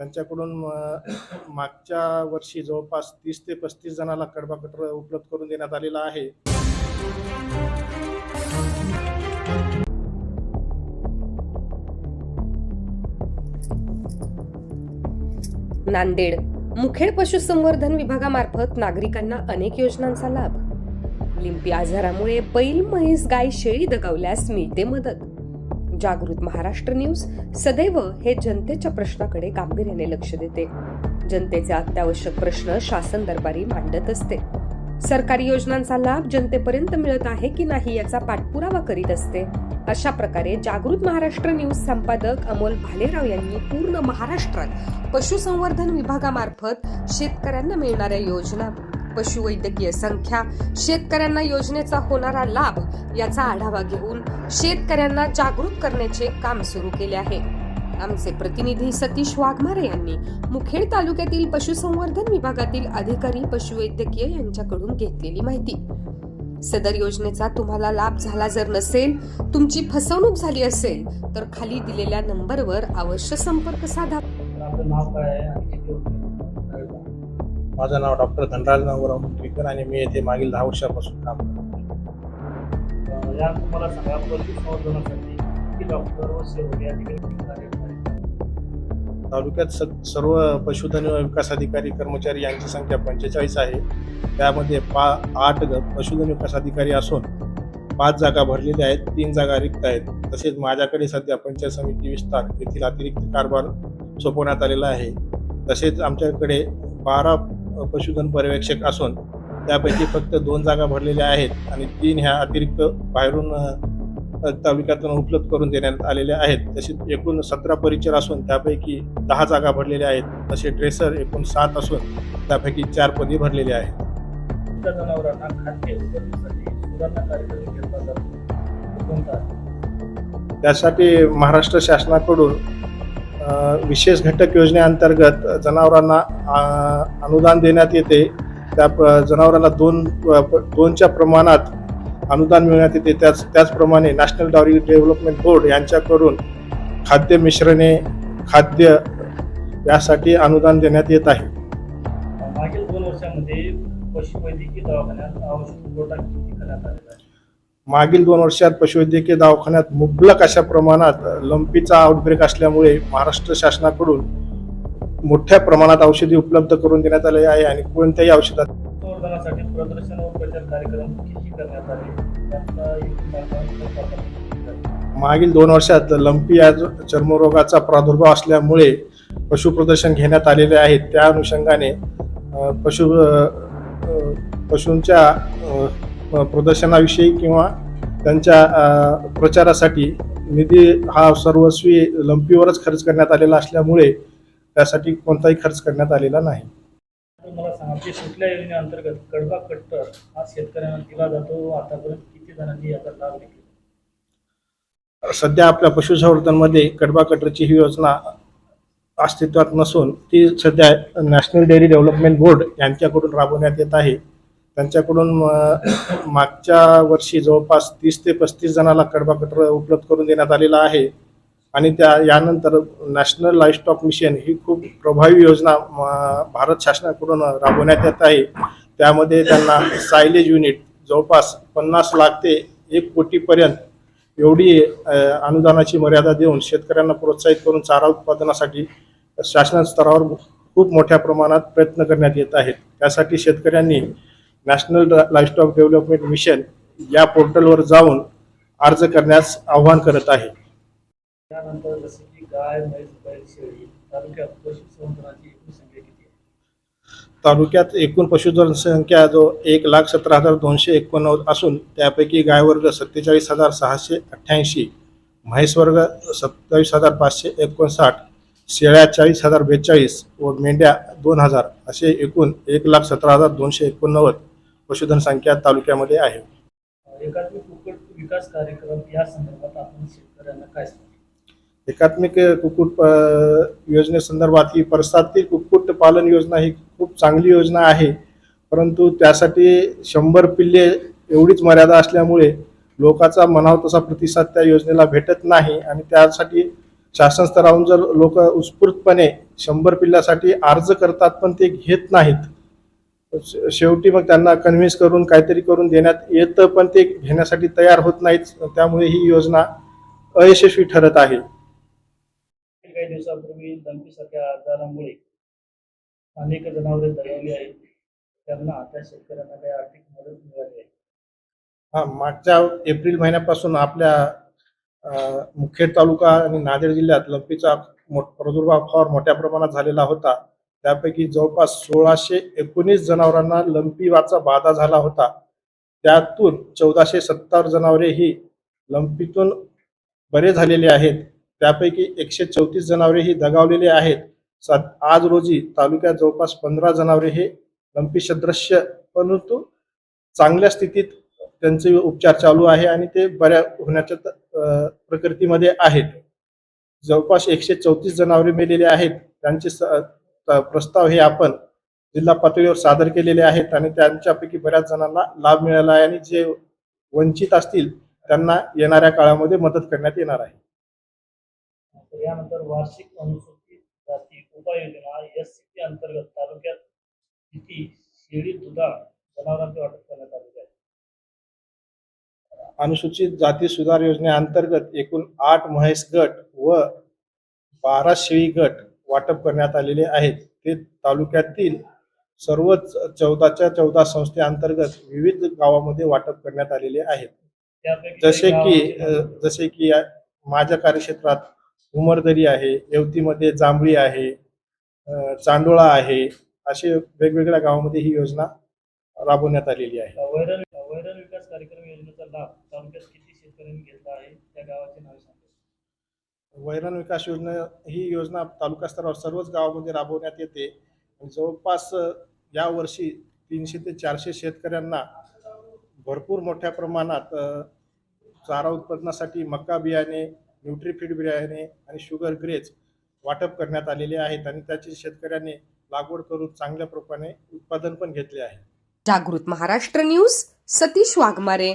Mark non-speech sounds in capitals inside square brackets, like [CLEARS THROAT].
त्यांच्याकडून [CLEARS THROAT] मागच्या वर्षी जवळपास तीस ते पस्तीस जणांना कडबा कटर उपलब्ध करून देण्यात आलेला आहे. नांदेड. मुखेड पशुसंवर्धन विभागामार्फत नागरिकांना अनेक योजनांचा लाभ. लिंपी आजारामुळे बैल म्हैस गाय शेळी दगावल्यास मिळते मदत. जागृत महाराष्ट्र न्यूज सदैव हे जनतेच्या प्रश्नाकडे गांभीर्याने लक्ष देते. जनतेचे अत्यावश्यक प्रश्न शासन दरबारी मांडत असते. सरकारी योजनांचा लाभ जनतेपर्यंत मिळत आहे की नाही याचा पाठपुरावा करीत असते. अशा प्रकारे जागृत महाराष्ट्र न्यूज संपादक अमोल भालेराव यांनी पूर्ण महाराष्ट्रात पशुसंवर्धन विभागामार्फत शेतकऱ्यांना मिळणाऱ्या योजना पशुवैद्यकीय संख्या शेतकऱ्यांना योजनेचा होणारा लाभ याचा आढावा घेऊन शेतकऱ्यांना जागृत करण्याचे काम सुरू केले आहे. आमचे प्रतिनिधी सतीश वाघमारे यांनी मुखेड तालुक्यातील पशुसंवर्धन विभागातील अधिकारी पशुवैद्यकीय यांच्याकडून घेतलेली माहिती. सदर योजनेचा तुम्हाला लाभ झाला जर नसेल तुमची फसवणूक झाली असेल तर खाली दिलेल्या नंबरवर अवश्य संपर्क साधा. माझं नाव डॉक्टर धनराज नवराव मुंडरीकर आणि मी येथे मागील दहा वर्षापासून काम करतो. या तुम्हाला डॉक्टर व सेवक या ठिकाणी? तालुक्यात स सर्व पशुधन विकास अधिकारी कर्मचारी यांची संख्या पंचेचाळीस आहे. त्यामध्ये पा आठ पशुधन विकास अधिकारी असून पाच जागा भरलेल्या आहेत तीन जागा रिक्त आहेत. तसेच माझ्याकडे सध्या पंचायत समिती विस्तार येथील अतिरिक्त कारभार सोपवण्यात आलेला आहे. तसेच आमच्याकडे बारा पशुधन पर्यवेक्षक असून त्यापैकी फक्त दोन जागा भरलेल्या आहेत आणि तीन ह्या अतिरिक्त बाहेरून तालुक्यातून उपलब्ध करून देण्यात आलेल्या आहेत. तसेच एकूण सतरा परिचर असून त्यापैकी दहा जागा भरलेल्या आहेत. तसे ड्रेसर एकूण सात असून त्यापैकी चार पदे भरलेली आहेत. जनावरांना खाद्य? त्यासाठी महाराष्ट्र शासनाकडून विशेष घटक योजनेअंतर्गत जनावरांना अनुदान देण्यात येते. त्या प- जनावरांना दोन दोनच्या प्रमाणात अनुदान मिळण्यात येते. त्याच त्याचप्रमाणे नॅशनल डायरी डेव्हलपमेंट बोर्ड यांच्याकडून खाद्य मिश्रणे खाद्य यासाठी अनुदान देण्यात येत आहे. मागील दोन वर्षामध्ये पशुवैद्यकीय दवाखान्यात आवश्यक पुरवठा करण्यात आलेला आहे? मागील दोन वर्षात पशुवैद्यकीय दवाखान्यात मुबलक अशा प्रमाणात लंपीचा आउटब्रेक असल्यामुळे महाराष्ट्र शासनाकडून मोठ्या प्रमाणात औषधी उपलब्ध करून देण्यात आले आहे आणि कोणत्याही औषधात? मागील दोन वर्षात लंपी या चर्मरोगाचा प्रादुर्भाव असल्यामुळे पशु प्रदर्शन घेण्यात आलेले आहेत त्या अनुषंगाने पशु पशूंच्या प्रदर्शनाविषयी किंवा त्यांच्या प्रचारासाठी निधी हा सर्वस्वी लंपीवरच खर्च करण्यात आलेला असल्यामुळे त्यासाठी कोणताही खर्च करण्यात आलेला नाही. मला सांगा की कुठल्या योजनेअंतर्गत कडबा कट्टर हा शेतकऱ्यांना दिला जातो आतापर्यंत किती जणांनी याचा लाभ घेतला? सध्या आपल्या पशुसंवर्धनमध्ये कडबा कटरची ही योजना अस्तित्वात नसून ती सध्या नॅशनल डेअरी डेव्हलपमेंट बोर्ड यांच्याकडून राबवण्यात येत आहे. त्यांच्याकडून मागच्या वर्षी जवळपास तीस ते पस्तीस जणांना कडबा कटर उपलब्ध करून देण्यात आलेला आहे. आणि त्या यानंतर नॅशनल लाईफस्टॉक मिशन ही खूप प्रभावी योजना भारत शासनाकडून राबवण्यात येत आहे. त्यामध्ये त्यांना सायलेज युनिट जवळपास पन्नास लाख ते एक कोटीपर्यंत एवढी अनुदानाची मर्यादा देऊन शेतकऱ्यांना प्रोत्साहित करून चारा उत्पादनासाठी शासन स्तरावर खूप मोठ्या प्रमाणात प्रयत्न करण्यात येत आहेत. त्यासाठी शेतकऱ्यांनी नॅशनल लाईफस्टॉक डेव्हलपमेंट मिशन या पोर्टलवर जाऊन अर्ज करण्यास आवाहन करत आहे. त्यानंतर जसे की गाय म्हैस बैल शेळी तालुक्यात पशुसंवर्धनाची एकूण संख्या किती आहे? तालुक्यात एकूण पशुधन संख्या जो एक लाख सतरा हजार दोनशे एकोणनव्वद असून त्यापैकी गाय वर्ग सत्तेचाळीस हजार सहाशे अठ्ठ्याऐंशी म्हैस वर्ग सत्तावीस हजार पाचशे एकोणसाठ शेळ्या चाळीस हजार बेचाळीस व मेंढ्या दोन हजार असे एकूण एक लाख सतरा हजार दोनशे एकोणनव्वद पशुधन संख्या तालुक्यामध्ये आहे. एकात्मिक कुक्कुट विकास कार्यक्रम या संदर्भात आपण शेतकऱ्यांना काय सांगू? एकात्मिक कुक्कुट अ, योजनेसंदर्भात ही परसातील कुक्कुट पालन योजना ही खूप चांगली योजना आहे. परंतु त्यासाठी शंभर पिल्ले एवढीच मर्यादा असल्यामुळे लोकांचा म्हणावा तसा प्रतिसाद त्या योजनेला भेटत नाही आणि त्यासाठी शासन स्तरावरून जर लोक उत्स्फूर्तपणे शंभर पिल्लासाठी अर्ज करतात पण ते घेत नाहीत शेवटी मग त्यांना कन्व्हिन्स करून काहीतरी करून देण्यात येतं पण ते घेण्यासाठी तयार होत नाहीत. त्यामुळे ही योजना अयशस्वी ठरत आहे. काही दिवसापूर्वी लंपीसारख्या आजारामुळे अनेक जनावरे दगावली आहेत. त्यांना त्या शेतकऱ्यांना काही आर्थिक मदत मिळाली आहे. हा मागच्या एप्रिल महिन्यापासून आपल्या मुखेड तालुका आणि नांदेड जिल्ह्यात लंपीचा प्रादुर्भाव फार मोठ्या प्रमाणात झालेला होता. त्यापैकी जवळपास सोळाशे एकोणीस जनावरांना लंपीवाचा बाधा झाला होता. त्यातून चौदाशे सत्तर जनावरे ही लंपीतून बरे झालेले आहेत. त्यापैकी एकशे चौतीस जनावरे ही दगावलेली आहेत. सात आज रोजी तालुक्यात जवळपास पंधरा जनावरे हे लंपी सदृश्य परंतु चांगल्या स्थितीत त्यांचे उपचार चालू आहे आणि ते बऱ्या होण्याच्या त- प्रकृतीमध्ये आहेत. जवळपास एकशे चौतीस जनावरे मेलेले आहेत. त्यांचे स- प्रस्ताव हे आपण जिल्हा पातळीवर सादर केलेले आहेत आणि त्यांच्यापैकी बऱ्याच जणांना लाभ मिळाला आहे आणि जे वंचित असतील त्यांना येणाऱ्या काळामध्ये मदत करण्यात येणार आहे. तर यानंतर वार्षिक अनुसूचित जाती उपाययोजना एस सी पी अंतर्गत तालुक्यात किती शेळी दुधाळ जनावरांचे वाटप करण्यात आलेले आहे? अनुसूचित जाती सुधार योजनेअंतर्गत एकूण आठ म्हैस गट व बारा शेळी गट वाटप करण्यात आलेले आहेत. ते तालुक्यातील सर्वच चौदाच्या चौदा संस्थेअंतर्गत विविध गावामध्ये वाटप करण्यात आलेले आहेत. जसे की जसे की माझ्या कार्यक्षेत्रात उमरदरी आहे येवतीमध्ये जांभळी आहे चांडोळा आहे असे वेगवेगळ्या गावामध्ये ही योजना राबवण्यात आलेली आहे. वैरण विकास कार्यक्रम योजनेचा लाभ तालुक्यात किती शेतकऱ्यांनी घेतला आहे? त्या गावाचे नाव सांगा. वैरण विकास योजना ही योजना तालुका स्तरावर सर्वच गावामध्ये राबवण्यात येते. जवळपास यावर्षी तीनशे ते चारशे शेतकऱ्यांना भरपूर मोठ्या प्रमाणात चारा उत्पादनासाठी मका बियाणे न्यूट्रीफीड बियाणे आणि शुगर ग्रेज वाटप करण्यात आलेले आहेत आणि त्याची शेतकऱ्यांनी लागवड करून चांगल्या प्रमाणे उत्पादन पण घेतले आहे. जागृत महाराष्ट्र न्यूज सतीश वाघमारे.